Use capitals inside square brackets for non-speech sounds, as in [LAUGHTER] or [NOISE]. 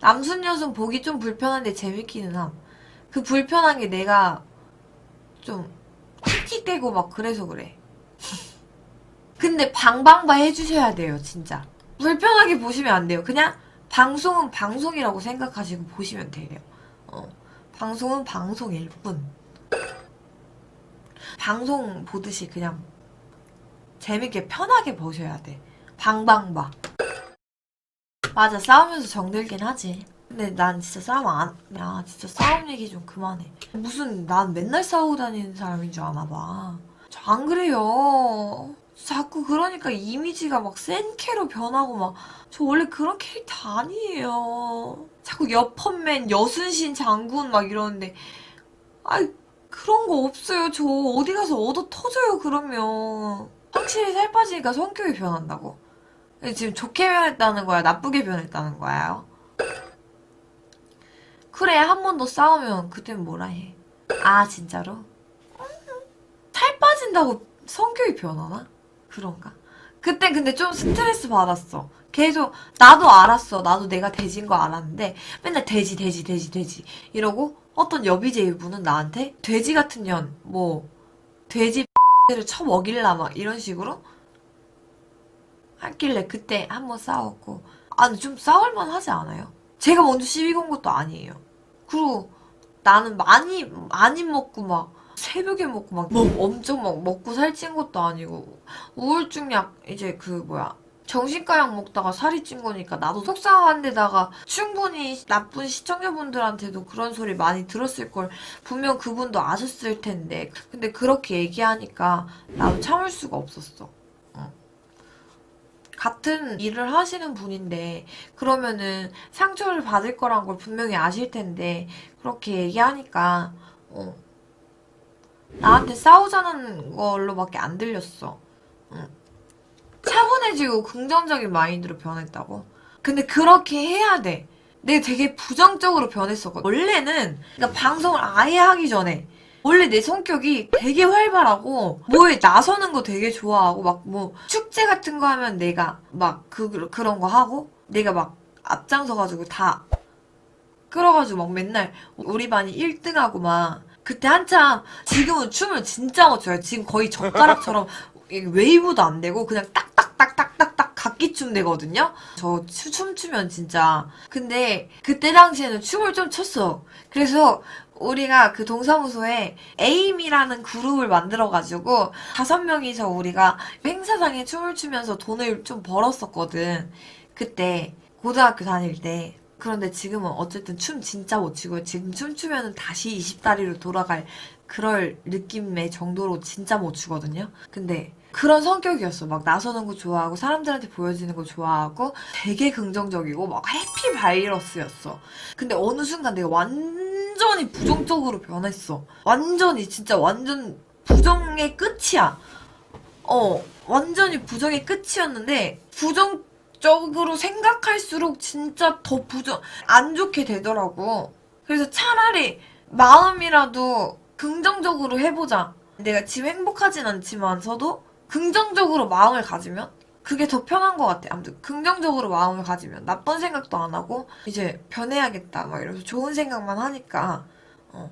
남순 여순 보기 좀 불편한데 재밌기는 함. 그 불편한 게 내가 좀 틱틱대고 막 그래서 그래. [LAUGHS] 근데 방방바 해주셔야 돼요, 진짜. 불편하게 보시면 안 돼요. 그냥 방송은 방송이라고 생각하시고 보시면 돼요. 어. 방송은 방송일 뿐. 방송 보듯이 그냥 재밌게 편하게 보셔야 돼. 방방바. 맞아, 싸우면서 정들긴 하지. 근데 난 진짜 싸움 안, 야, 진짜 싸움 얘기 좀 그만해. 무슨, 난 맨날 싸우고 다니는 사람인 줄 아나 봐. 저 안 그래요. 자꾸 그러니까 이미지가 막 센 캐로 변하고 막, 저 원래 그런 캐릭터 아니에요. 자꾸 여펀맨, 여순신 장군 막 이러는데, 아이, 그런 거 없어요. 저 어디 가서 얻어 터져요, 그러면. 확실히 살 빠지니까 성격이 변한다고. 지금 좋게 변했다는 거야? 나쁘게 변했다는 거야요? 그래, 한 번 더 싸우면 그땐 뭐라 해. 아, 진짜로? 살 빠진다고 성격이 변하나? 그런가? 그때 근데 좀 스트레스 받았어. 계속, 나도 알았어. 나도 내가 돼지인 거 알았는데, 맨날 돼지, 돼지, 돼지, 돼지. 이러고, 어떤 여비제이분은 나한테, 돼지 같은 년, 뭐, 돼지 [LAUGHS] 를 쳐먹일라, 막, 이런 식으로? 하길래 그때 한 번 싸웠고, 아, 근데 좀 싸울만 하지 않아요? 제가 먼저 시비 건 것도 아니에요. 그리고 나는 많이, 많이 먹고 막, 새벽에 먹고 막, 뭐 엄청 막 먹고 살찐 것도 아니고, 우울증 약, 이제 그, 뭐야. 정신과 약 먹다가 살이 찐 거니까 나도 속상한 데다가 충분히 나쁜 시청자분들한테도 그런 소리 많이 들었을 걸 분명 그분도 아셨을 텐데 근데 그렇게 얘기하니까 나도 참을 수가 없었어. 응. 같은 일을 하시는 분인데 그러면은 상처를 받을 거란 걸 분명히 아실 텐데 그렇게 얘기하니까 어. 나한테 싸우자는 걸로밖에 안 들렸어. 응. 차분해지고 긍정적인 마인드로 변했다고? 근데 그렇게 해야 돼. 내가 되게 부정적으로 변했었거든. 원래는 그러니까 방송을 아예 하기 전에 원래 내 성격이 되게 활발하고 뭐에 나서는 거 되게 좋아하고 막 뭐 축제 같은 거 하면 내가 막 그 그런 거 하고 내가 막 앞장서 가지고 다 끌어가지고 막 맨날 우리 반이 1등하고 막 그때 한참 지금은 춤을 진짜 못 춰요. 지금 거의 젓가락처럼 [LAUGHS] 웨이브도 안 되고 그냥 딱딱딱딱딱딱 각기춤 되거든요. 저 추- 춤추면 진짜. 근데 그때 당시에는 춤을 좀 췄어. 그래서 우리가 그 동사무소에 에임이라는 그룹을 만들어가지고 다섯 명이서 우리가 행사장에 춤을 추면서 돈을 좀 벌었었거든. 그때 고등학교 다닐 때. 그런데 지금은 어쨌든 춤 진짜 못 추고 지금 춤추면 다시 20다리로 돌아갈 그럴 느낌의 정도로 진짜 못 추거든요. 근데 그런 성격이었어. 막 나서는 거 좋아하고 사람들한테 보여지는 거 좋아하고 되게 긍정적이고 막 해피 바이러스였어. 근데 어느 순간 내가 완 전히 부정적으로 변했어. 완전히 진짜 완전 부정의 끝이야. 어, 완전히 부정의 끝이었는데 부정적으로 생각할수록 진짜 더 부정 안 좋게 되더라고. 그래서 차라리 마음이라도 긍정적으로 해보자. 내가 지금 행복하진 않지만서도 긍정적으로 마음을 가지면 그게 더 편한 것 같아. 아무튼 긍정적으로 마음을 가지면 나쁜 생각도 안 하고 이제 변해야겠다 막 이러면서 좋은 생각만 하니까 어